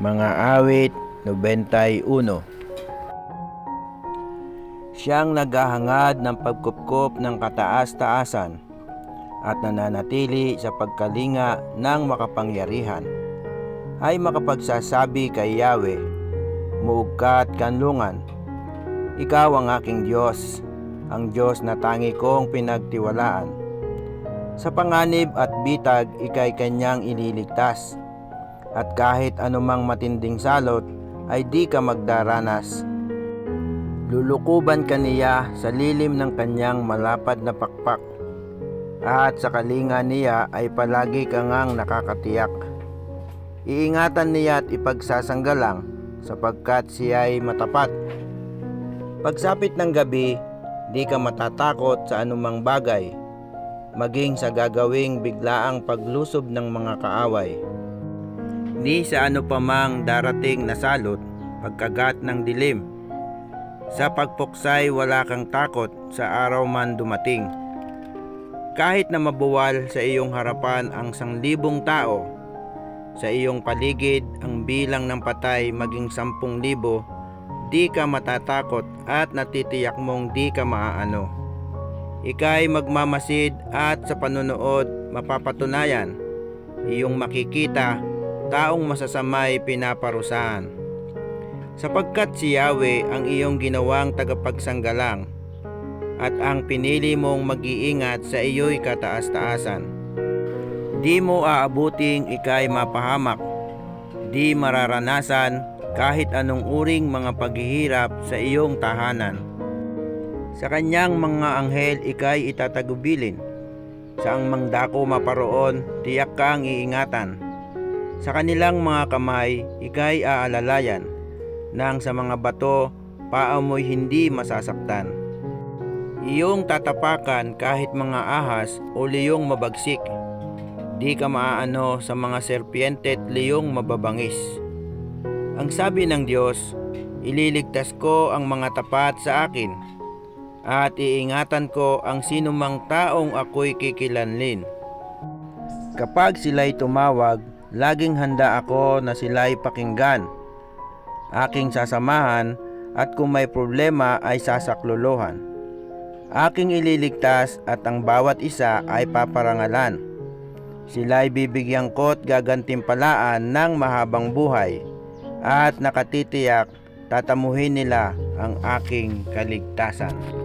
Mga awit 91 Siyang naghahangad ng pagkupkop ng kataas-taasan at nananatili sa pagkalinga ng makapangyarihan ay makapagsasabi kay Yahweh, Muog ka at kanlungan. Ikaw ang aking Diyos, ang Diyos na tangi kong pinagtiwalaan. Sa panganib at bitag, ikay kanyang ililigtas. At kahit anumang matinding salot, ay di ka magdaranas. Lulukuban ka niya sa lilim ng kanyang malapad na pakpak. At sa kalinga niya ay palagi kang ngang nakakatiyak. Iingatan niya at ipagsasanggalang sapagkat siya ay matapat. Pagsapit ng gabi, di ka matatakot sa anumang bagay, maging sa gagawing biglaang paglusob ng mga kaaway. Ni sa ano pa mang darating na salot, pagkagat ng dilim. Sa pagpuksay wala kang takot sa araw man dumating. Kahit na mabuwal sa iyong harapan ang sanglibong tao, sa iyong paligid ang bilang ng patay maging sampung libo, di ka matatakot at natitiyak mong di ka maaano. Ika'y magmamasid at sa panunood mapapatunayan, iyong makikita taong masasamay pinaparusahan. Sapagkat si Yahweh ang iyong ginawang tagapagsanggalang at ang pinili mong mag-iingat sa iyo'y kataas-taasan. Di mo aabuting ikay mapahamak, di mararanasan kahit anong uring mga paghihirap sa iyong tahanan. Sa kanyang mga anghel ikay itatagubilin, sa ang mangdako maparoon, tiyak kang iingatan. Sa kanilang mga kamay, ikay aalalayan, nang sa mga bato, paa mo'y hindi masasaktan. Iyong tatapakan kahit mga ahas o liyong mabagsik, Di ka maaano sa mga serpiente at liyong mababangis. Ang sabi ng Diyos, ililigtas ko ang mga tapat sa akin at iingatan ko ang sinumang taong ako'y kikilanlin. Kapag sila'y tumawag, laging handa ako na sila'y pakinggan. Aking sasamahan at kung may problema ay sasaklolohan. Aking ililigtas at ang bawat isa ay paparangalan. Sila'y bibigyan ko't gagantimpalaan ng mahabang buhay at nakatitiyak tatamuhin nila ang aking kaligtasan.